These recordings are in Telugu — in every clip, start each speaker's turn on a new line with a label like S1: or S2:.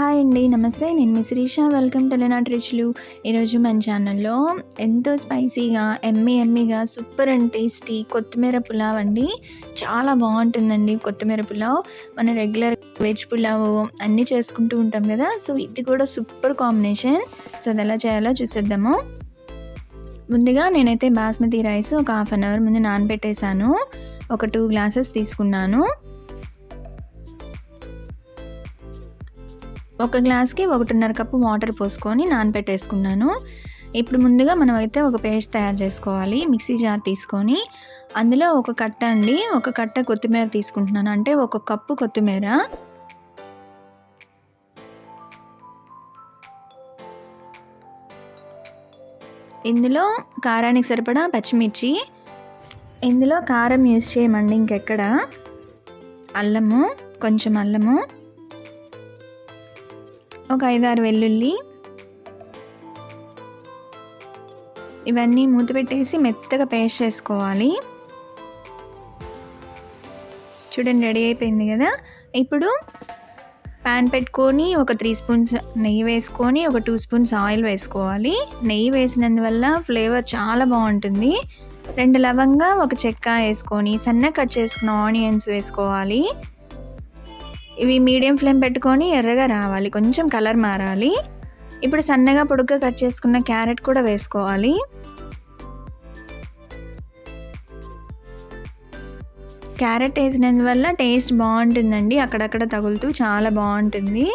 S1: హాయ్ అండి నమస్తే. నేను మీ శిరీష. వెల్కమ్ టు లెనాట్ రుచులు ఈరోజు మన ఛానల్లో ఎంతో స్పైసీగా ఎమ్మి ఎమ్మిగా సూపర్ అండ్ టేస్టీ కొత్తిమీర పులావ్ అండి. చాలా బాగుంటుందండి కొత్తిమీర పులావ్. మన రెగ్యులర్ వెజ్ పులావ్ అన్నీ చేసుకుంటూ ఉంటాం కదా సో ఇది కూడా సూపర్ కాంబినేషన్. సో అది ఎలా చేయాలో చూసేద్దాము. ముందుగా నేనైతే బాస్మతి రైస్ ఒక హాఫ్ అన్ అవర్ ముందు నానబెట్టేశాను. ఒక టూ గ్లాసెస్ తీసుకున్నాను. ఒక గ్లాస్కి ఒకటిన్నర కప్పు వాటర్ పోసుకొని నానబెట్టేసుకున్నాను ఇప్పుడు ముందుగా మనం అయితే ఒక పేస్ట్ తయారు చేసుకోవాలి. మిక్సీ జార్ తీసుకొని అందులో ఒక కట్ట అండి ఒక కట్ట కొత్తిమీర తీసుకుంటున్నాను. అంటే ఒక కప్పు కొత్తిమీర. ఇందులో కారానికి సరిపడా పచ్చిమిర్చి ఇందులో కారం యూజ్ చేయమండి ఇంకెక్కడ. అల్లము కొంచెం అల్లము. ఒక ఐదారు వెల్లుల్లి ఇవన్నీ మూత పెట్టేసి మెత్తగా పేస్ట్ చేసుకోవాలి. చూడండి రెడీ అయిపోయింది కదా. ఇప్పుడు ప్యాన్ పెట్టుకొని ఒక త్రీ స్పూన్స్ నెయ్యి వేసుకొని ఒక టూ స్పూన్స్ ఆయిల్ వేసుకోవాలి. నెయ్యి వేసినందువల్ల ఫ్లేవర్ చాలా బాగుంటుంది. రెండు లవంగా ఒక చెక్క వేసుకొని సన్న కట్ చేసుకున్న ఆనియన్స్ వేసుకోవాలి. ఇవి మీడియం ఫ్లేమ్ పెట్టుకొని ఎర్రగా రావాలి. కొంచెం కలర్ మారాలి. ఇప్పుడు సన్నగా పొడుగ్గా కట్ చేసుకున్న క్యారెట్ కూడా వేసుకోవాలి. క్యారెట్ వేసినందువల్ల టేస్ట్ బాగుంటుందండి. అక్కడక్కడ తగులుతూ చాలా బాగుంటుంది.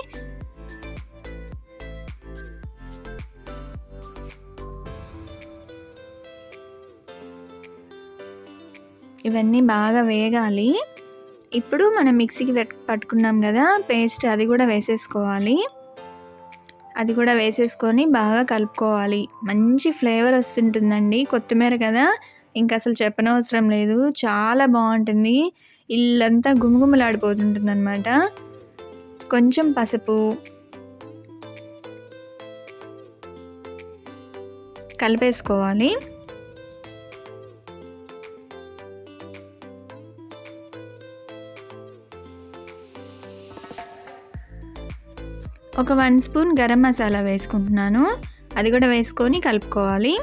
S1: ఇవన్నీ బాగా వేగాలి. ఇప్పుడు మనం మిక్సీకి పట్టుకున్నాం కదా పేస్ట్ అది కూడా వేసేసుకోవాలి. అది కూడా వేసేసుకొని బాగా కలుపుకోవాలి. మంచి ఫ్లేవర్ వస్తుంటుందండి కొత్తిమీర కదా. ఇంకా అసలు చెప్పనవసరం లేదు. చాలా బాగుంటుంది. ఇల్లంతా గుమగుమలాడిపోతుంటుంది అనమాట కొంచెం పసుపు. కలిపేసుకోవాలి. ఒక వన్ స్పూన్ గరం మసాలా వేసుకుంటున్నాను. అది కూడా వేసుకొని కలుపుకోవాలి.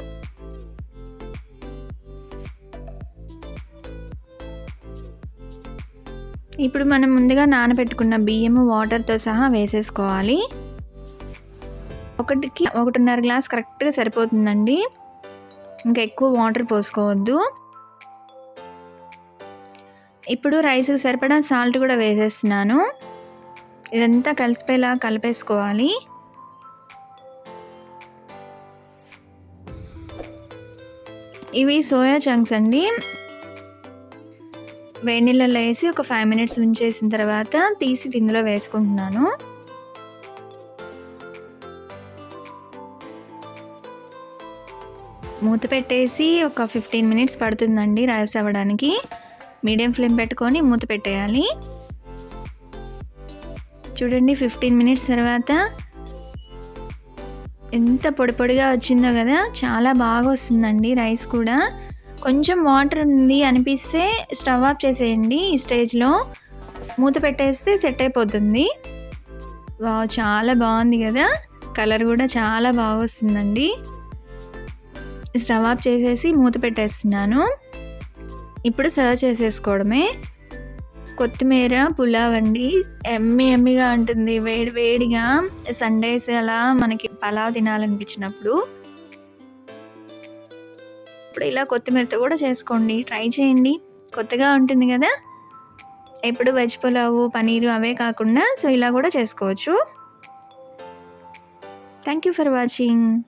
S1: ఇప్పుడు మనం ముందుగా నానబెట్టుకున్న బియ్యము వాటర్తో సహా వేసేసుకోవాలి. ఒకటికి ఒకటిన్నర గ్లాస్ కరెక్ట్గా సరిపోతుందండి. ఇంకా ఎక్కువ వాటర్ పోసుకోవద్దు. ఇప్పుడు రైస్కి సరిపడా సాల్ట్ కూడా వేసేస్తున్నాను. ఇదంతా కలిసిపోయేలా కలిపేసుకోవాలి. ఇవి సోయా చంక్స్ అండి. వేడి నీళ్ళలో వేసి ఒక ఫైవ్ మినిట్స్ ఉంచేసిన తర్వాత తీసి ఇందులో వేసుకుంటున్నాను. మూత పెట్టేసి ఒక ఫిఫ్టీన్ మినిట్స్ పడుతుందండి రైస్ అవ్వడానికి. మీడియం ఫ్లేమ్ పెట్టుకొని మూత పెట్టేయాలి. చూడండి ఫిఫ్టీన్ మినిట్స్ తర్వాత ఎంత పొడి పొడిగా వచ్చిందో కదా చాలా బాగా వస్తుందండి రైస్ కూడా. కొంచెం వాటర్ ఉంది అనిపిస్తే స్టవ్ ఆఫ్ చేసేయండి ఈ స్టేజ్లో మూత పెట్టేస్తే సెట్ అయిపోతుంది. వా చాలా బాగుంది కదా. కలర్ కూడా చాలా బాగా వస్తుందండి. స్టవ్ ఆఫ్ చేసేసి మూత పెట్టేస్తున్నాను. ఇప్పుడు సర్వ్ చేసేసుకోవడమే. కొత్తిమీర పులావ్ అండి. ఎమ్మి ఎమ్మిగా ఉంటుంది. వేడి వేడిగా సండేస్ అలా మనకి పలావ్ తినాలనిపించినప్పుడు. ఇప్పుడు ఇలా కొత్తిమీరతో కూడా చేసుకోండి. ట్రై చేయండి. కొత్తగా ఉంటుంది కదా? ఎప్పుడు వెజ్ పులావు పనీరు అవే కాకుండా సో ఇలా కూడా చేసుకోవచ్చు. Thank you for watching